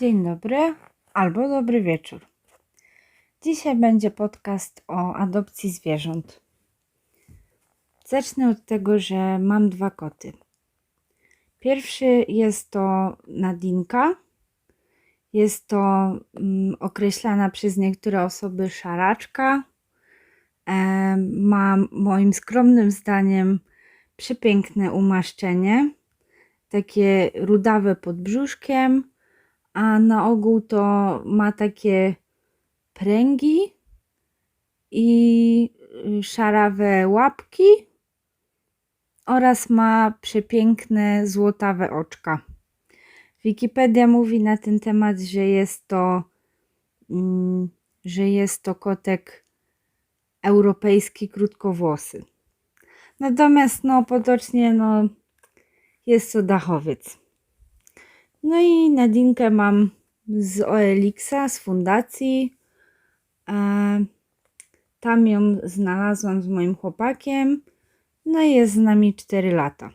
Dzień dobry albo dobry wieczór. Dzisiaj będzie podcast o adopcji zwierząt. Zacznę od tego, że mam dwa koty. Pierwszy jest to Nadinka. Jest to mm, określana przez niektóre osoby szaraczka. E, ma moim skromnym zdaniem przepiękne umaszczenie. Takie rudawe pod brzuszkiem a na ogół to ma takie pręgi i y, szarawe łapki oraz ma przepiękne złotawe oczka. Wikipedia mówi na ten temat, że jest to, mm, że jest to kotek europejski krótkowłosy. Natomiast no potocznie no jest to dachowiec. No i Nadinkę mam z OLX-a, z fundacji. E, tam ją znalazłam z moim chłopakiem. No i jest z nami 4 lata.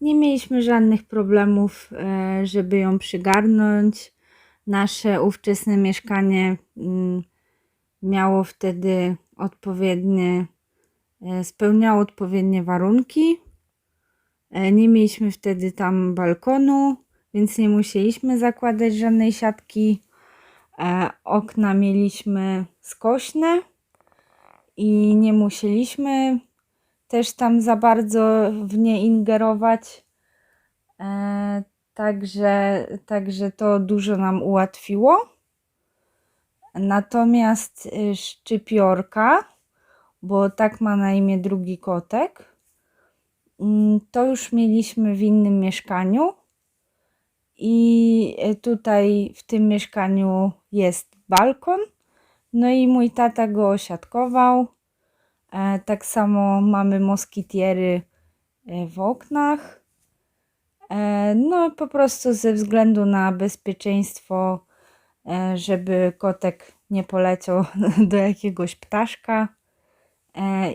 Nie mieliśmy żadnych problemów, e, żeby ją przygarnąć. Nasze ówczesne mieszkanie mm, miało wtedy odpowiednie, e, spełniało odpowiednie warunki. E, nie mieliśmy wtedy tam balkonu, więc nie musieliśmy zakładać żadnej siatki. E, okna mieliśmy skośne i nie musieliśmy też tam za bardzo w nie ingerować. E, także, także to dużo nam ułatwiło. Natomiast szczypiorka, bo tak ma na imię drugi kotek, to już mieliśmy w innym mieszkaniu. I e, tutaj w tym mieszkaniu jest balkon. No i mój tata go osiadkował. E, tak samo mamy moskitiery e, w oknach. No po prostu ze względu na bezpieczeństwo, żeby kotek nie poleciał do jakiegoś ptaszka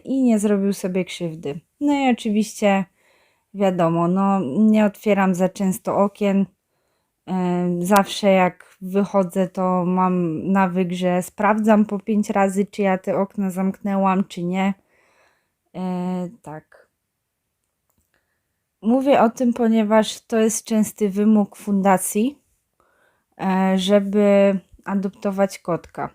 i nie zrobił sobie krzywdy. No i oczywiście wiadomo, no nie otwieram za często okien. Zawsze jak wychodzę, to mam nawyk, że sprawdzam po pięć razy, czy ja te okna zamknęłam, czy nie. E, tak. Mówię o tym, ponieważ to jest częsty wymóg fundacji, e, żeby adoptować kotka.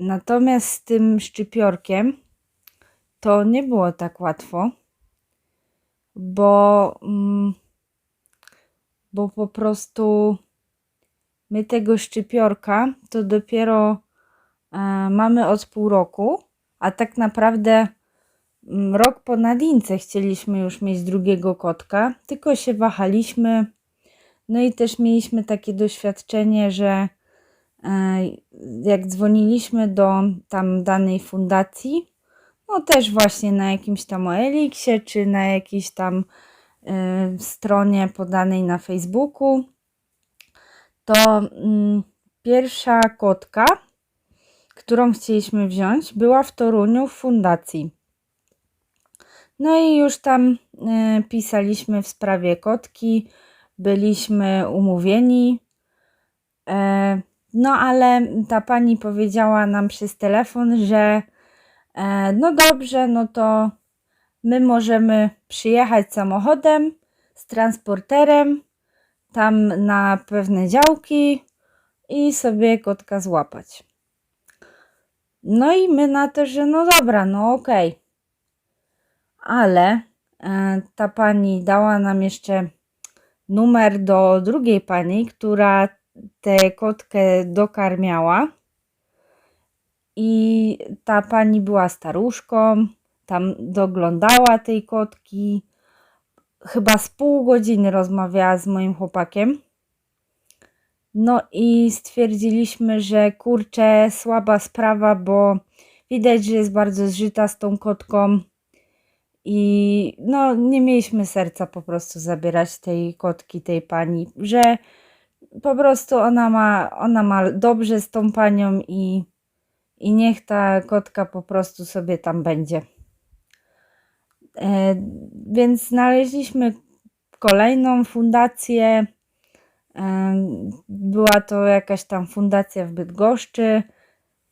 Natomiast z tym szczypiorkiem to nie było tak łatwo, bo, mm, bo po prostu my tego szczypiorka to dopiero e, mamy od pół roku, a tak naprawdę mm, rok po nadince chcieliśmy już mieć drugiego kotka, tylko się wahaliśmy. No i też mieliśmy takie doświadczenie, że e, jak dzwoniliśmy do tam danej fundacji, no też właśnie na jakimś tam OLX-ie, czy na jakiejś tam y, stronie podanej na Facebooku, to y, pierwsza kotka, którą chcieliśmy wziąć, była w Toruniu w fundacji. No i już tam y, pisaliśmy w sprawie kotki, byliśmy umówieni. E, no ale ta pani powiedziała nam przez telefon, że no dobrze, no to my możemy przyjechać samochodem z transporterem tam na pewne działki i sobie kotka złapać. No i my na to, że no dobra, no okej. Okay. Ale e, ta pani dała nam jeszcze numer do drugiej pani, która tę kotkę dokarmiała. I ta pani była staruszką, tam doglądała tej kotki. Chyba z pół godziny rozmawiała z moim chłopakiem. No i stwierdziliśmy, że kurczę, słaba sprawa, bo widać, że jest bardzo zżyta z tą kotką. I no, nie mieliśmy serca po prostu zabierać tej kotki, tej pani, że po prostu ona ma, ona ma dobrze z tą panią i i niech ta kotka po prostu sobie tam będzie. E, więc znaleźliśmy kolejną fundację. Em, Była to jakaś tam fundacja w Bydgoszczy.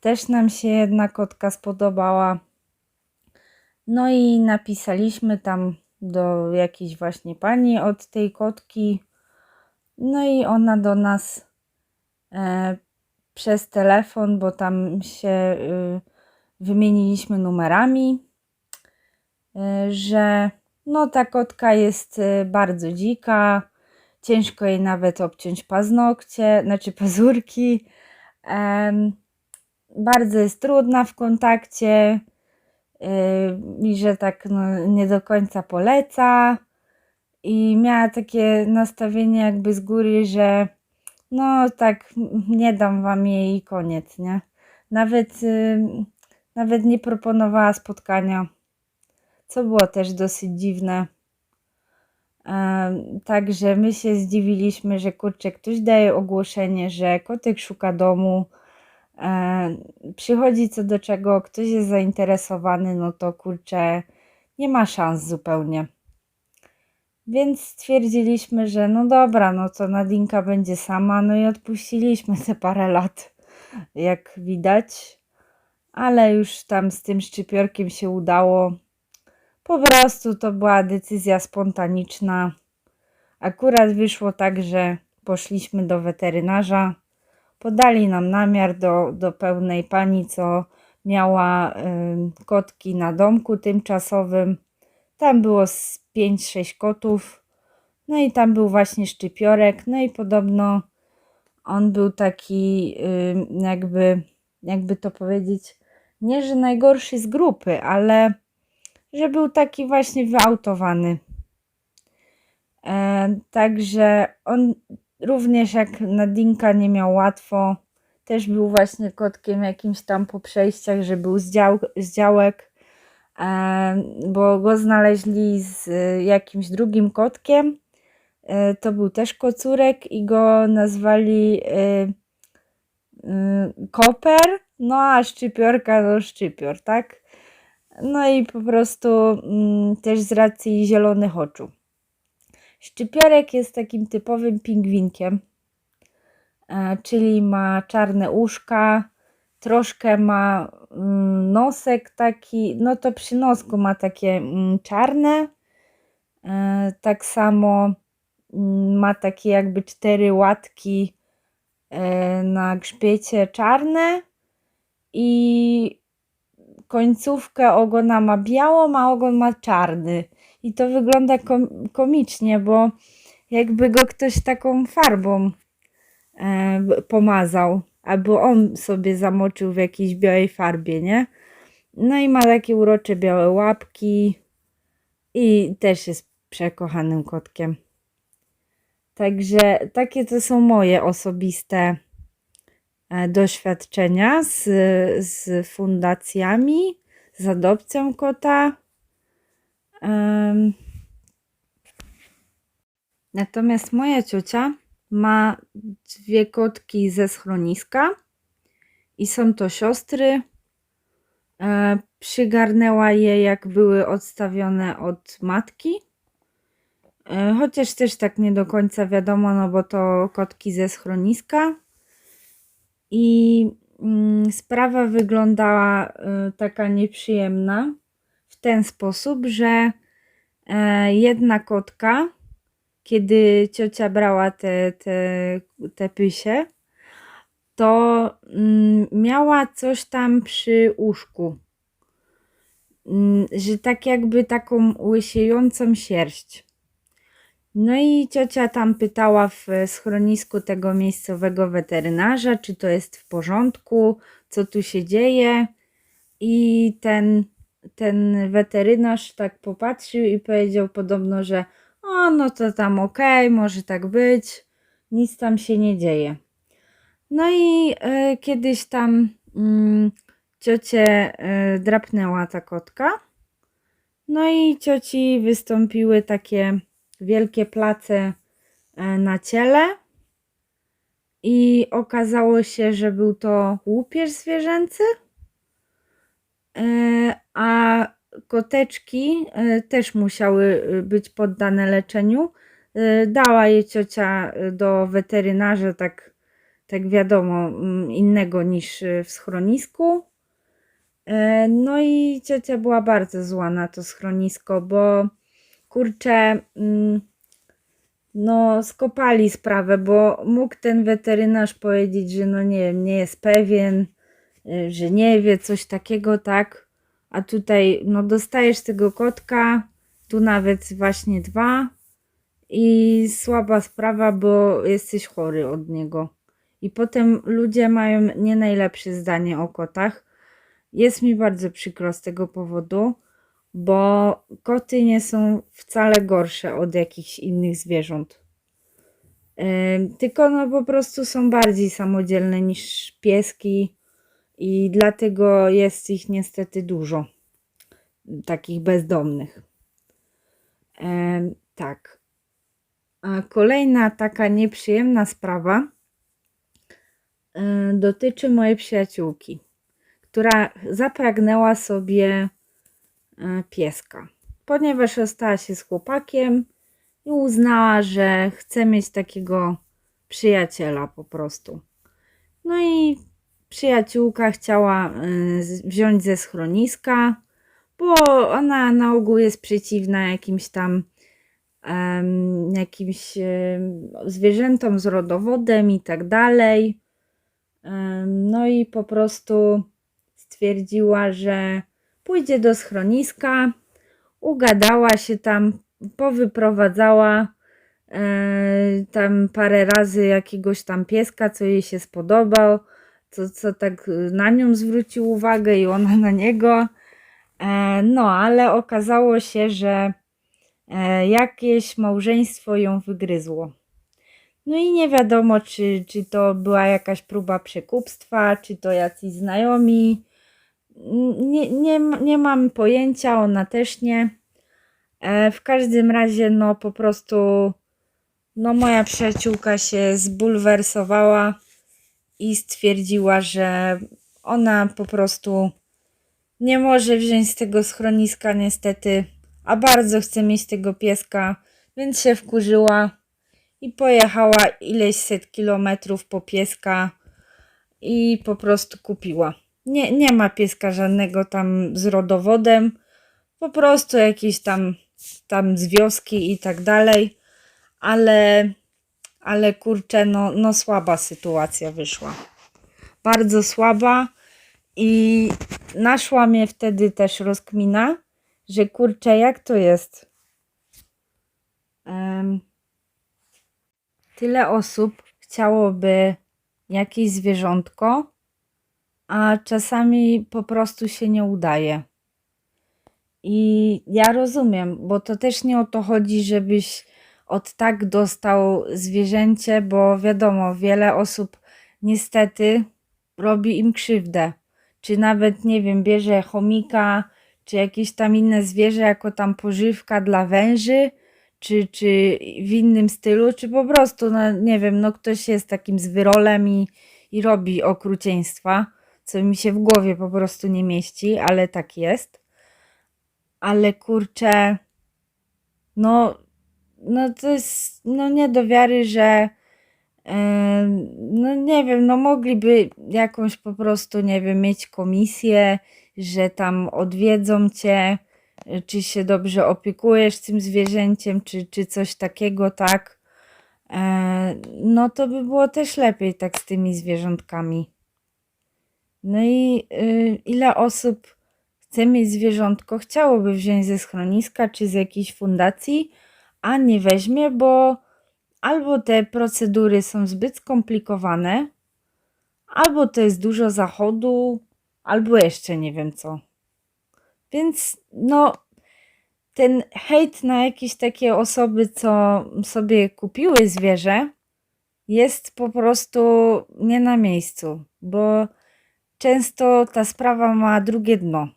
Też nam się jedna kotka spodobała. No i napisaliśmy tam do jakiejś właśnie pani od tej kotki. No i ona do nas e, przez telefon, bo tam się y, wymieniliśmy numerami, y, że no ta kotka jest y, bardzo dzika, ciężko jej nawet obciąć paznokcie, znaczy pazurki. Bardzo jest trudna w kontakcie i że tak no, nie do końca poleca. I miała takie nastawienie jakby z góry, że no tak nie dam wam jej i koniec, nie? Nawet, yy, nawet nie proponowała spotkania, co było też dosyć dziwne. Także my się zdziwiliśmy, że kurczę, ktoś daje ogłoszenie, że kotek szuka domu. Przychodzi co do czego, ktoś jest zainteresowany, no to kurczę, nie ma szans zupełnie. Więc stwierdziliśmy, że no dobra, no to Nadinka będzie sama, no i odpuściliśmy te parę lat, jak widać. Ale już tam z tym szczypiorkiem się udało. Po prostu to była decyzja spontaniczna. Akurat wyszło tak, że poszliśmy do weterynarza. Podali nam namiar do, do pełnej pani, co miała ym, kotki na domku tymczasowym. Tam było 5-6 kotów. No i tam był właśnie szczypiorek. No i podobno on był taki, jakby, jakby to powiedzieć, nie że najgorszy z grupy, ale że był taki właśnie wyautowany. E, także on również jak Nadinka nie miał łatwo, też był właśnie kotkiem jakimś tam po przejściach, że był z, dział, z działek, bo go znaleźli z e, jakimś drugim kotkiem. E, to był też kocurek i go nazwali e, koper, no a szczypiorka to szczypior, tak? No i po prostu mm, też z racji zielonych oczu. Szczypiorek jest takim typowym pingwinkiem, e, czyli ma czarne uszka, troszkę ma mm, nosek taki, no to przy nosku ma takie mm, czarne. E, tak samo mm, ma takie jakby cztery łatki e, na grzbiecie czarne i końcówkę ogona ma białą, a ogon ma czarny. I to wygląda kom komicznie, bo jakby go ktoś taką farbą e, pomazał, albo on sobie zamoczył w jakiejś białej farbie, nie? No i ma takie urocze białe łapki i też jest przekochanym kotkiem. Także takie to są moje osobiste e, doświadczenia z, z fundacjami, z adopcją kota. Em, Natomiast moja ciocia ma dwie kotki ze schroniska i są to siostry. E, przygarnęła je, jak były odstawione od matki. E, chociaż też tak nie do końca wiadomo, no bo to kotki ze schroniska. I mm, sprawa wyglądała e, taka nieprzyjemna w ten sposób, że e, jedna kotka, kiedy ciocia brała te, te, te pysie, to mm, miała coś tam przy uszku, Mm, że tak jakby taką łysiejącą sierść. No i ciocia tam pytała w schronisku tego miejscowego weterynarza, czy to jest w porządku, co tu się dzieje. I ten, ten weterynarz tak popatrzył i powiedział podobno, że o, no to tam okej, może tak być, nic tam się nie dzieje. No i e, kiedyś tam mm, ciocię e, drapnęła ta kotka. No i cioci wystąpiły takie wielkie place e, na ciele. I okazało się, że był to łupież zwierzęcy. A koteczki e, też musiały e, być poddane leczeniu Y, Dała je ciocia do weterynarza, tak, tak wiadomo, mm, innego niż w schronisku. E, No i ciocia była bardzo zła na to schronisko, bo kurczę, mm, no skopali sprawę, bo mógł ten weterynarz powiedzieć, że no nie wiem, nie jest pewien, że nie wie, coś takiego, tak? A tutaj, no dostajesz tego kotka, tu nawet właśnie dwa i słaba sprawa, bo jesteś chory od niego. I potem ludzie mają nie najlepsze zdanie o kotach. Jest mi bardzo przykro z tego powodu, bo koty nie są wcale gorsze od jakichś innych zwierząt. Ym, Tylko no po prostu są bardziej samodzielne niż pieski i dlatego jest ich niestety dużo. Takich bezdomnych. Em, tak. A kolejna taka nieprzyjemna sprawa y, dotyczy mojej przyjaciółki, która zapragnęła sobie y, pieska, ponieważ rozstała się z chłopakiem i uznała, że chce mieć takiego przyjaciela po prostu. No i przyjaciółka chciała y, wziąć ze schroniska, bo ona na ogół jest przeciwna jakimś tam jakimś zwierzętom z rodowodem i tak dalej. No i po prostu stwierdziła, że pójdzie do schroniska, ugadała się tam, powyprowadzała e, tam parę razy jakiegoś tam pieska, co jej się spodobał, co, co tak na nią zwrócił uwagę i ona na niego. E, No, ale okazało się, że e, jakieś małżeństwo ją wygryzło. No i nie wiadomo, czy, czy to była jakaś próba przekupstwa, czy to jacyś znajomi. Nie, nie, nie mam pojęcia, ona też nie. E, w każdym razie, no po prostu, no moja przyjaciółka się zbulwersowała i stwierdziła, że ona po prostu nie może wziąć z tego schroniska niestety, a bardzo chce mieć tego pieska, więc się wkurzyła i pojechała ileś set kilometrów po pieska i po prostu kupiła. Nie, nie ma pieska żadnego tam z rodowodem, po prostu jakieś tam, tam z wioski i tak dalej, ale, ale kurczę, no, no słaba sytuacja wyszła. Bardzo słaba i naszła mnie wtedy też rozkmina, że kurczę, jak to jest? Em, tyle osób chciałoby jakieś zwierzątko, a czasami po prostu się nie udaje. I ja rozumiem, bo to też nie o to chodzi, żebyś od tak dostał zwierzęcie, bo wiadomo, wiele osób niestety robi im krzywdę. Czy nawet, nie wiem, bierze chomika, czy jakieś tam inne zwierzę jako tam pożywka dla węży, czy, czy w innym stylu, czy po prostu, no nie wiem, no ktoś jest takim zwyrolem i, i robi okrucieństwa, co mi się w głowie po prostu nie mieści, ale tak jest. Ale kurczę, no, no to jest no nie do wiary, że em, no nie wiem, no mogliby jakąś po prostu, nie wiem, mieć komisję, że tam odwiedzą cię, czy się dobrze opiekujesz tym zwierzęciem, czy, czy coś takiego, tak? E, no to by było też lepiej tak z tymi zwierzątkami. No i y, ile osób chce mieć zwierzątko, chciałoby wziąć ze schroniska czy z jakiejś fundacji, a nie weźmie, bo albo te procedury są zbyt skomplikowane, albo to jest dużo zachodu, albo jeszcze nie wiem co. Więc no, ten hejt na jakieś takie osoby, co sobie kupiły zwierzę, jest po prostu nie na miejscu, bo często ta sprawa ma drugie dno.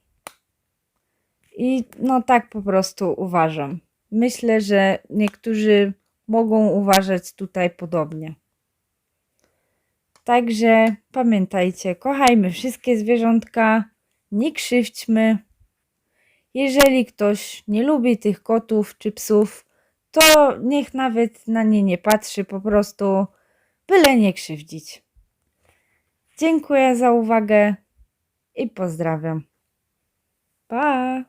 I no tak po prostu uważam. Myślę, że niektórzy mogą uważać tutaj podobnie. Także pamiętajcie, kochajmy wszystkie zwierzątka, nie krzywdźmy. Jeżeli ktoś nie lubi tych kotów czy psów, to niech nawet na nie nie patrzy, po prostu byle nie krzywdzić. Dziękuję za uwagę i pozdrawiam. Pa!